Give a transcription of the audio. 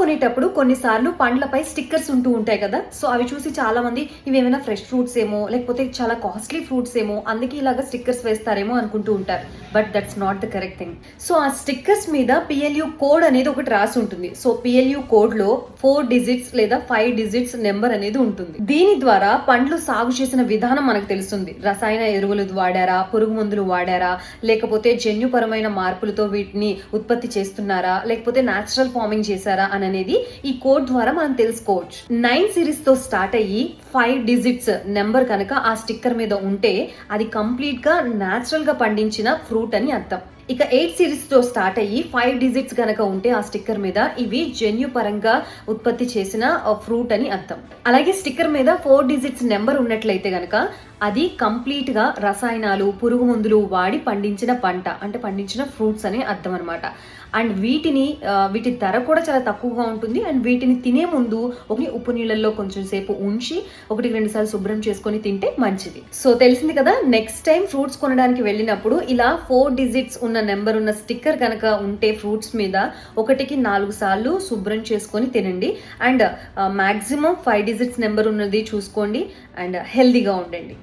కొనేటప్పుడు కొన్నిసార్లు పండ్లపై స్టిక్కర్స్ ఉంటూ ఉంటాయి కదా. సో అవి చూసి చాలా మంది ఇవి ఏమైనా ఫ్రెష్ ఫ్రూట్స్ ఏమో లేకపోతే చాలా కాస్ట్లీ ఫ్రూట్స్ ఏమో అందుకే ఇలాగా స్టిక్కర్స్ వేస్తారేమో అనుకుంటూ ఉంటారు. But that's not the correct thing. So ఆ స్టిక్కర్స్ మీద పిఎల్యూ కోడ్ అనేది ఒకటి రాసి ఉంటుంది. సో పిఎల్యూ కోడ్లో ఫోర్ డిజిట్స్ లేదా ఫైవ్ డిజిట్స్ నెంబర్ అనేది ఉంటుంది. దీని ద్వారా పండ్లు సాగు చేసిన విధానం మనకు తెలుస్తుంది. రసాయన ఎరువులు వాడారా? పురుగు మందులు వాడారా? లేకపోతే జన్యుపరమైన మార్పులతో వీటిని ఉత్పత్తి చేస్తున్నారా? లేకపోతే న్యాచురల్ ఫార్మింగ్ చేశారా? అని అనేది ఈ కోడ్ ద్వారా మనం తెలుసుకోవచ్చు. నైన్ సిరీస్తో స్టార్ట్ అయ్యి ఫైవ్ డిజిట్స్ నెంబర్ కనుక ఆ స్టిక్కర్ మీద ఉంటే అది కంప్లీట్గా న్యాచురల్గా పండించిన ఫ్రూట్ అని అర్థం. ఇక ఎయిట్ సిరీస్తో స్టార్ట్ అయ్యి ఫైవ్ డిజిట్స్ కనుక ఉంటే ఆ స్టిక్కర్ మీద ఇవి జన్యు పరంగా ఉత్పత్తి చేసిన ఫ్రూట్ అని అర్థం. అలాగే స్టిక్కర్ మీద ఫోర్ డిజిట్స్ నెంబర్ ఉన్నట్లయితే కనుక అది కంప్లీట్గా రసాయనాలు పురుగు మందులు వాడి పండించిన పంట అంటే పండించిన ఫ్రూట్స్ అనే అర్థం అనమాట అండ్ వీటిని వీటి ధర కూడా చాలా తక్కువగా ఉంటుంది. అండ్ వీటిని తినే ముందు ఒక ఉప్పు నీళ్ళల్లో కొంచెం సేపు ఉంచి ఒకటి రెండు సార్లు శుభ్రం చేసుకొని తింటే మంచిది. సో తెలిసింది కదా నెక్స్ట్ టైం ఫ్రూట్స్ కొనడానికి వెళ్ళినప్పుడు ఇలా ఫోర్ డిజిట్స్ ఉన్న నెంబర్ ఉన్న స్టిక్కర్ కనుక ఉంటే ఫ్రూట్స్ మీద ఒకటికి నాలుగు సార్లు శుభ్రం చేసుకొని తినండి. And maximum five digits number ఉన్నది చూసుకోండి. అండ్ హెల్దీగా ఉండండి.